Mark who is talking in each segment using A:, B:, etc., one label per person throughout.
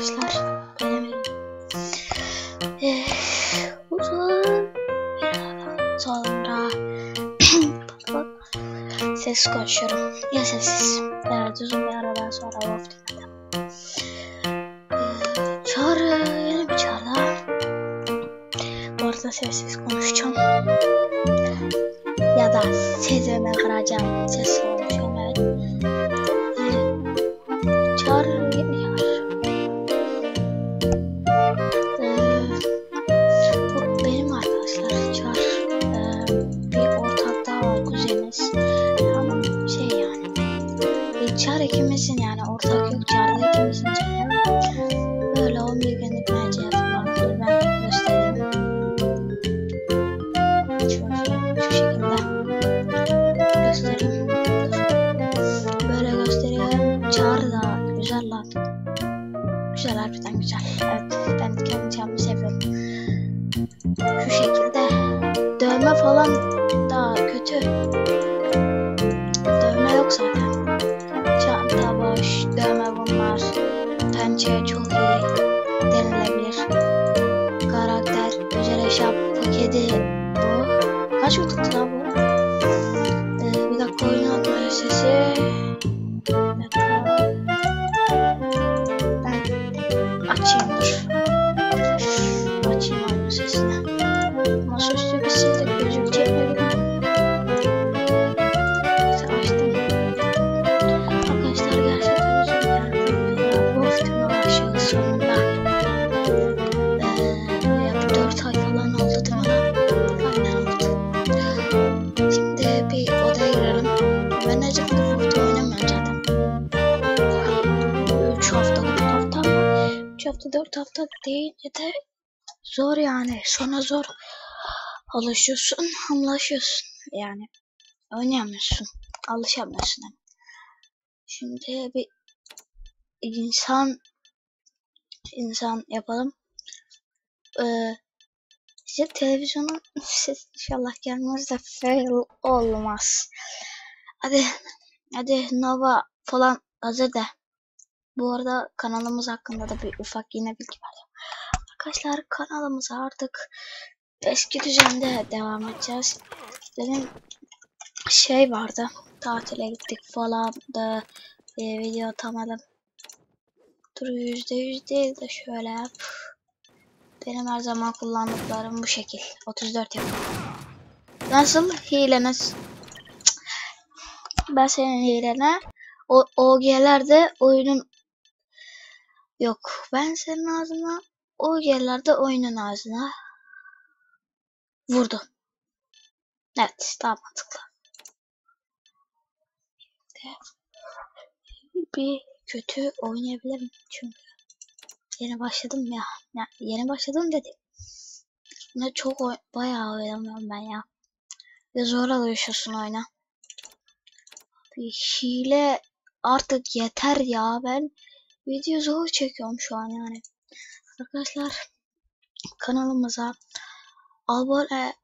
A: arkadaşlar. Benim eh, uzun sonra ses konuşuyorum. Ya sessiz. Evet uzun bir aradan sonra Wolf dinledim. Ee, çağrı yeni bir çağrı. Bu arada sessiz konuşacağım. Ya da sesimi kıracağım. Ses ikimizin yani ortak yok. Çağrı ikimizin dövme bunlar. Pençe çok iyi denilebilir. Karakter, güzel eşya, bu kedi bu. Kaç gün tuttu bu? Ee, bir dakika oyun atma sesi. Hafta 4 hafta deyince de zor yani. Sonra zor alışıyorsun, anlaşıyorsun yani. Oynayamıyorsun, alışamıyorsun. Şimdi bir insan insan yapalım. Ee, işte televizyonun ses inşallah gelmez de fail olmaz. Hadi hadi Nova falan hazır de. Bu arada kanalımız hakkında da bir ufak yine bilgi vereceğim. Arkadaşlar kanalımıza artık eski düzende devam edeceğiz. Benim şey vardı. Tatile gittik falan da e, video atamadım. Dur yüzde yüz değil de şöyle yap. Benim her zaman kullandıklarım bu şekil. 34 yap. Nasıl? Hile nasıl? Ben senin hilene o OG'lerde oyunun yok. Ben senin ağzına OG'lerde oyunun ağzına vurdu. Evet, daha mantıklı. Bir kötü oynayabilirim çünkü yeni başladım ya. ya yeni başladım dedim. Ne çok oy bayağı oynamıyorum ben ya. Ya zor alışıyorsun oyuna. Bir hile artık yeter ya ben video zor çekiyorum şu an yani. Arkadaşlar kanalımıza abone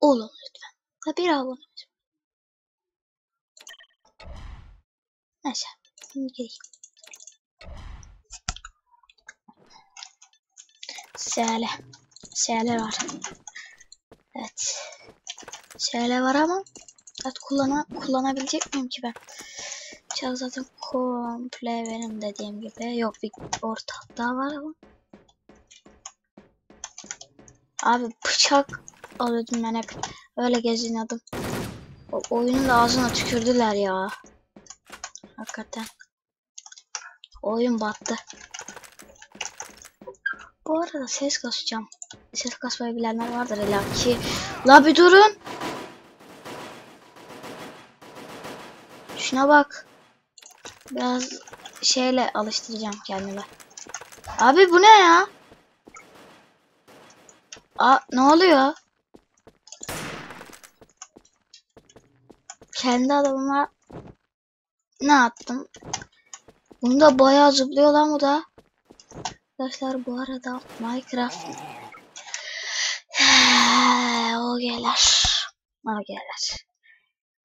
A: olun lütfen. Ha bir abone. Neyse. Şimdi gireyim. Sele. Sele var. Evet. Sele var ama evet, kullana, kullanabilecek miyim ki ben? Çal zaten komple benim dediğim gibi. Yok bir ortak var ama. Abi bıçak alıyordum ben hep. Öyle geziniyordum. O oyunun da ağzına tükürdüler ya. Hakikaten. Oyun battı. Bu arada ses kasacağım. Ses kasmayı bilenler vardır illa ki. La bir durun. Şuna bak. Biraz şeyle alıştıracağım kendime. Abi bu ne ya? Aa ne oluyor? Kendi adamıma ne yaptım? Bunda bayağı zıplıyor lan bu da. Arkadaşlar bu arada Minecraft o gelir. O gelir.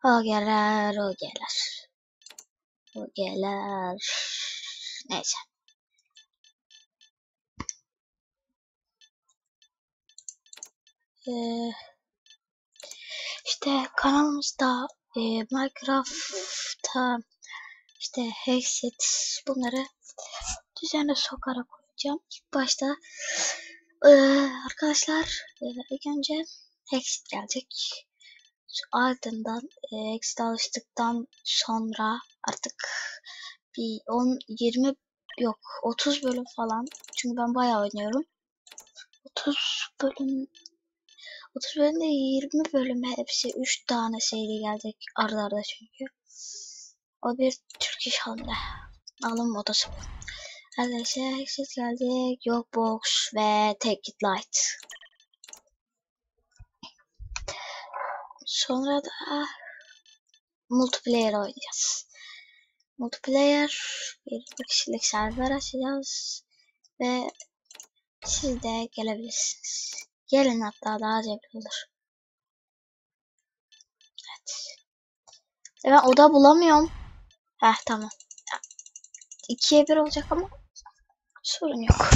A: O gelir. O gelir. Hocalar. Neyse. Ee, işte kanalımızda e, Minecraft'ta işte Hexit bunları düzenle sokarak koyacağım. İlk başta e, arkadaşlar e, ilk önce Hexit gelecek. Ardından e, Hexit'e alıştıktan sonra artık bir 10 20 yok 30 bölüm falan. Çünkü ben bayağı oynuyorum. 30 bölüm 30 bölümde 20 bölüm hepsi 3 tane seri gelecek arda arda çünkü. O bir Türk iş hamle. Alım modası bu. Arkadaşlar Exit geldi. Yok Box ve Take It Light. Sonra da multiplayer oynayacağız. Multiplayer bir kişilik server açacağız ve siz de gelebilirsiniz. Gelin hatta daha zevkli olur. Evet. E ben oda bulamıyorum. Heh tamam. İkiye bir olacak ama sorun yok.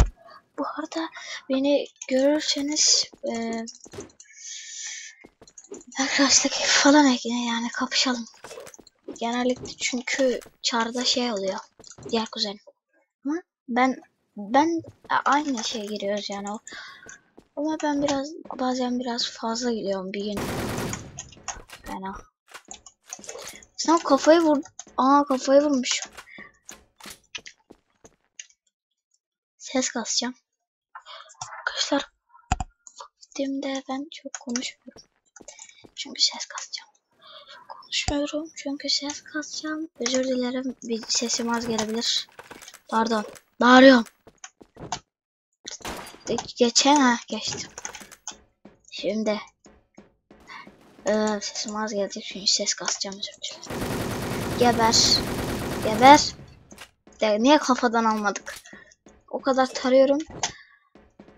A: Bu arada beni görürseniz e, Minecraft'taki falan ekine yani kapışalım. Genellikle çünkü çarda şey oluyor. Diğer kuzen. Ama ben ben aynı şey giriyoruz yani o. Ama ben biraz bazen biraz fazla gidiyorum bir gün. Fena. Sen kafayı vur. Aa kafayı vurmuş. Ses kasacağım. Arkadaşlar gittiğimde ben çok konuşmuyorum. Çünkü ses kasacağım. Konuşmuyorum çünkü ses kasacağım. Özür dilerim bir sesim az gelebilir. Pardon. Bağırıyorum. Geçen ha geçtim. Şimdi ee, sesim az gelecek çünkü ses kasacağım özür dilerim. Geber. Geber. De, niye kafadan almadık? O kadar tarıyorum.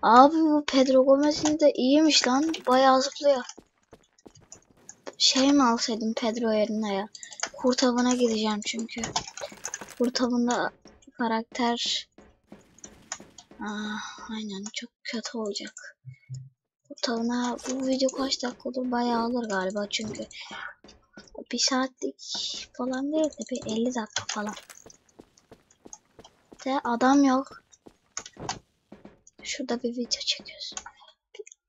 A: Abi bu Pedro Gomez'in de iyiymiş lan. Bayağı zıplıyor. Şey mi alsaydım Pedro yerine ya? Kurt avına gideceğim çünkü. Kurt avında karakter Aa, aynen çok kötü olacak. Kurt avına bu video kaç dakika olur bayağı alır galiba çünkü bir saatlik falan değil de bir 50 dakika falan. De adam yok. Şurada bir video çekiyoruz.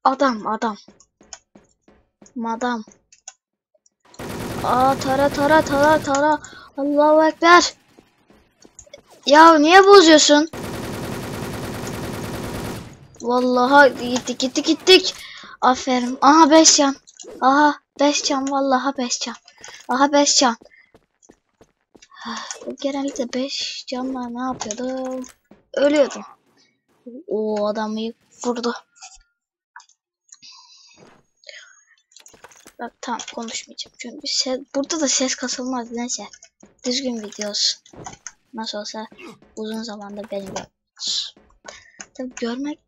A: Adam adam. Madam. Aa tara tara tara tara. Allahu Ekber. Ya niye bozuyorsun? Vallahi gittik gittik gittik. Aferin. Aha 5 can. Aha 5 can vallahi 5 can. Aha 5 can. Genellikle 5 canla ne yapıyordum? Ölüyordum. O adamı vurdu. Bak tamam konuşmayacağım çünkü ses, burada da ses kasılmaz neyse. Düzgün videos. Nasıl olsa uzun zamanda beni görüyorsunuz. Tabi görmek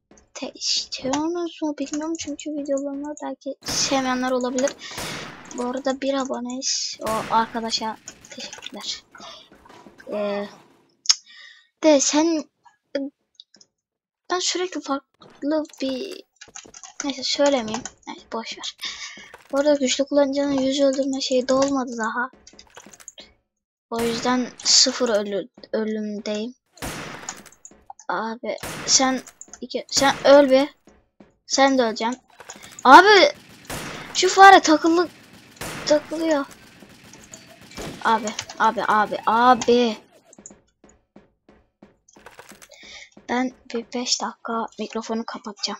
A: de istiyorsunuz mu bilmiyorum çünkü videolarımı belki sevmeyenler olabilir. Bu arada bir aboneyiz. O arkadaşa teşekkürler. Ee, de sen ben sürekli farklı bir neyse söylemeyeyim. Neyse boş ver. Bu arada güçlü kullanıcının yüz öldürme şeyi de olmadı daha. O yüzden sıfır ölü, ölümdeyim. Abi sen iki, sen öl bir. Sen de öleceksin. Abi şu fare takılı takılıyor. Abi abi abi abi. Ben bir 5 dakika mikrofonu kapatacağım.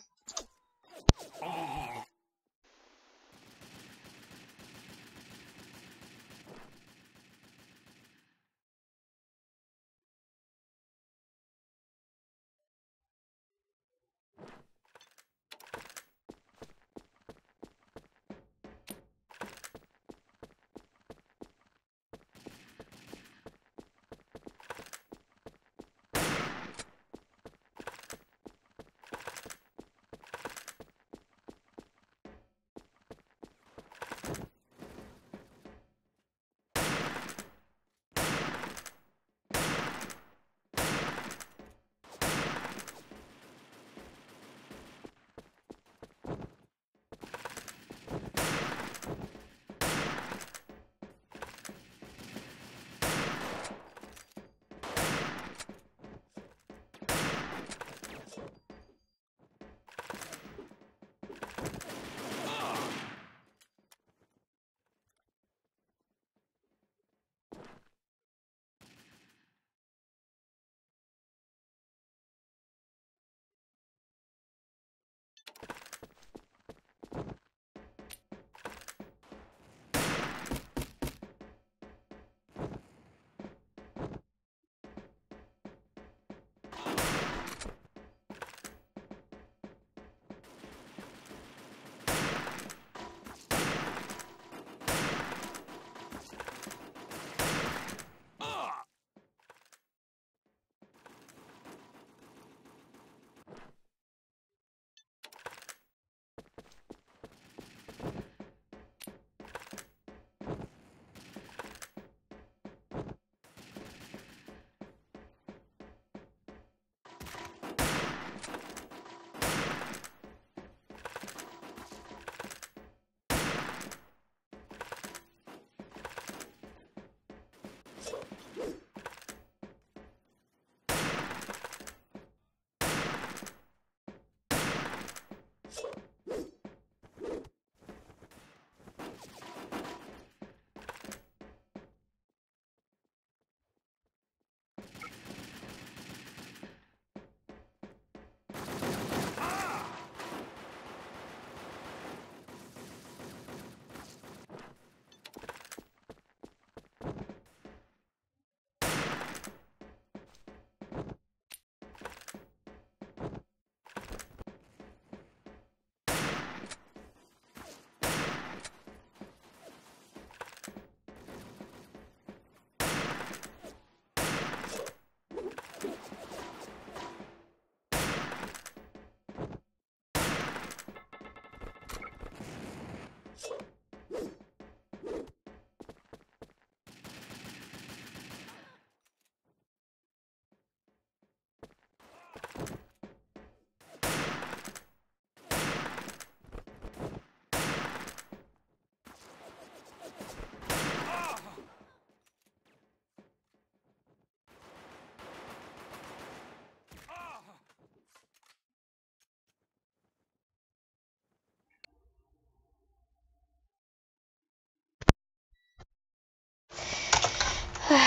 A: Evet.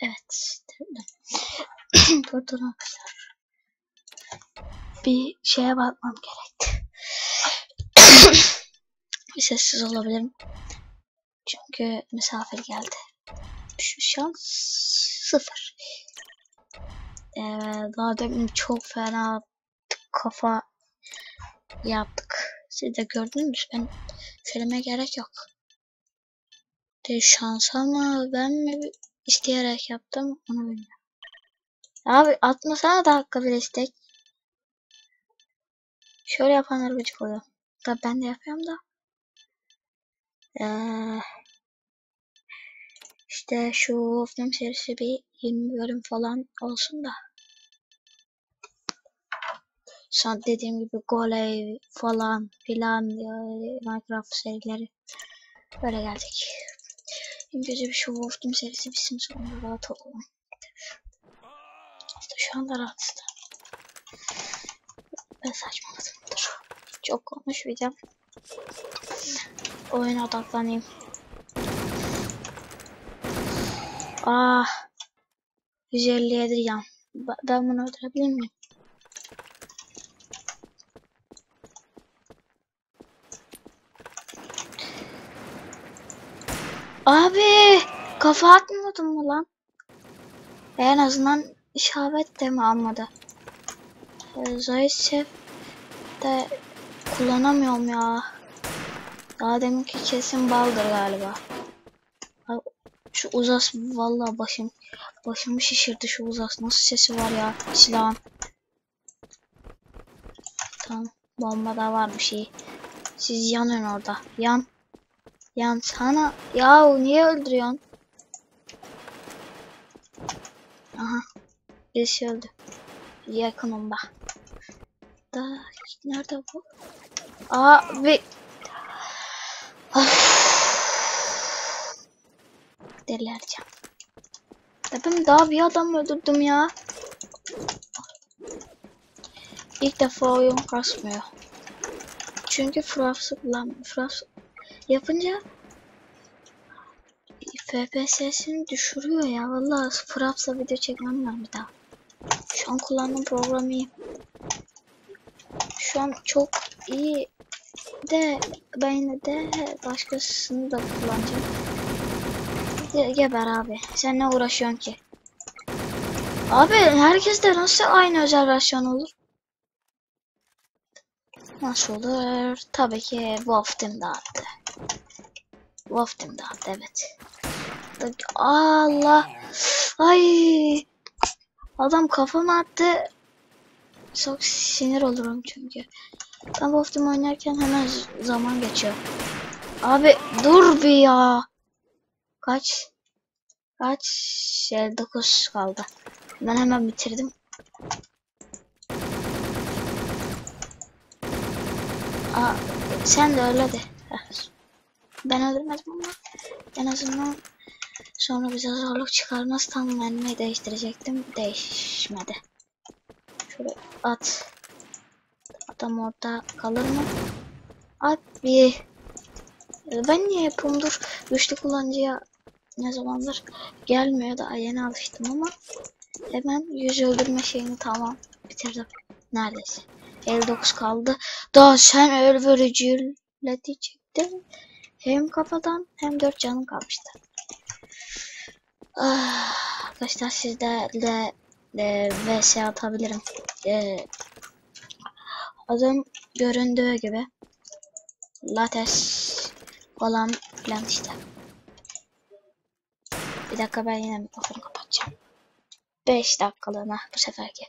A: Evet. Burada? Bir şeye bakmam gerekti. bir sessiz olabilirim. Çünkü misafir geldi. Şu şans sıfır. Ee, daha demin çok fena kafa yaptık. Siz de gördünüz. Ben söyleme gerek yok. De şansa mı ben mi isteyerek yaptım onu bilmiyorum. Abi atmasana dakika bir istek. Şöyle yapanlar gıcık oluyor. Tabi ben de yapıyorum da. Ee, işte şu film serisi bir 20 bölüm falan olsun da. Sonra dediğim gibi Goley falan filan Minecraft serileri böyle geldik. İngilizce bir şu Wolf serisi bitsin sonra rahat olalım. İşte şu anda rahatız da. Ben saçmaladım. Dur. Çok konuşmayacağım. Oyuna odaklanayım. Ah. 157 yan. Ben bunu öldürebilir miyim? Abi kafa atmadım mı lan? En azından işaret de mi almadı? Zayıf de kullanamıyorum ya. Daha deminki kesin baldır galiba. Şu uzas vallahi başım başımı şişirdi şu uzas. Nasıl sesi var ya silahın. Tamam. Bomba da varmış iyi. Siz yanın orada. Yan. Yan sana. Ya niye öldürüyorsun? Aha. Birisi öldü. Yakınımda. Da nerede bu? Abi. Delireceğim. Ben daha bir adam öldürdüm ya. İlk defa oyun kasmıyor. Çünkü Fraps'ı kullanmıyor. Fraps yapınca FPS'sini düşürüyor ya. Vallahi Fraps'la video çekmem lazım bir daha. Şu an kullandığım program iyi. Şu an çok iyi de ben yine de başkasını da kullanacağım. Ge geber abi. Sen ne uğraşıyorsun ki? Abi herkes de nasıl aynı özel versiyon olur? Nasıl olur? Tabii ki Wolf Team dağıttı. Wolf Team dağıttı evet. Allah. Ay. Adam kafama attı. Çok sinir olurum çünkü. Ben Wolf Team oynarken hemen zaman geçiyor. Abi dur bir ya. Kaç? Kaç? Şey, 9 kaldı. Ben hemen bitirdim. Sen de öyle de. Ben öldürmedim ama en azından sonra bize zorluk çıkarmaz tam menüyü değiştirecektim. Değişmedi. Şöyle at. Adam orada kalır mı? At bir. Ben niye yapayım dur. Güçlü kullanıcıya ne zamandır gelmiyor da yeni alıştım ama hemen yüz öldürme şeyini tamam bitirdim. Neredeyse. 59 kaldı. Daha sen öldürücüyle diyecektin. Hem kafadan hem 4 canım kalmıştı. Ah, arkadaşlar sizlerle de vs atabilirim. Ee, adım göründüğü gibi lates falan filan işte. Bir dakika ben yine mikrofonu kapatacağım. 5 dakikalığına bu seferki.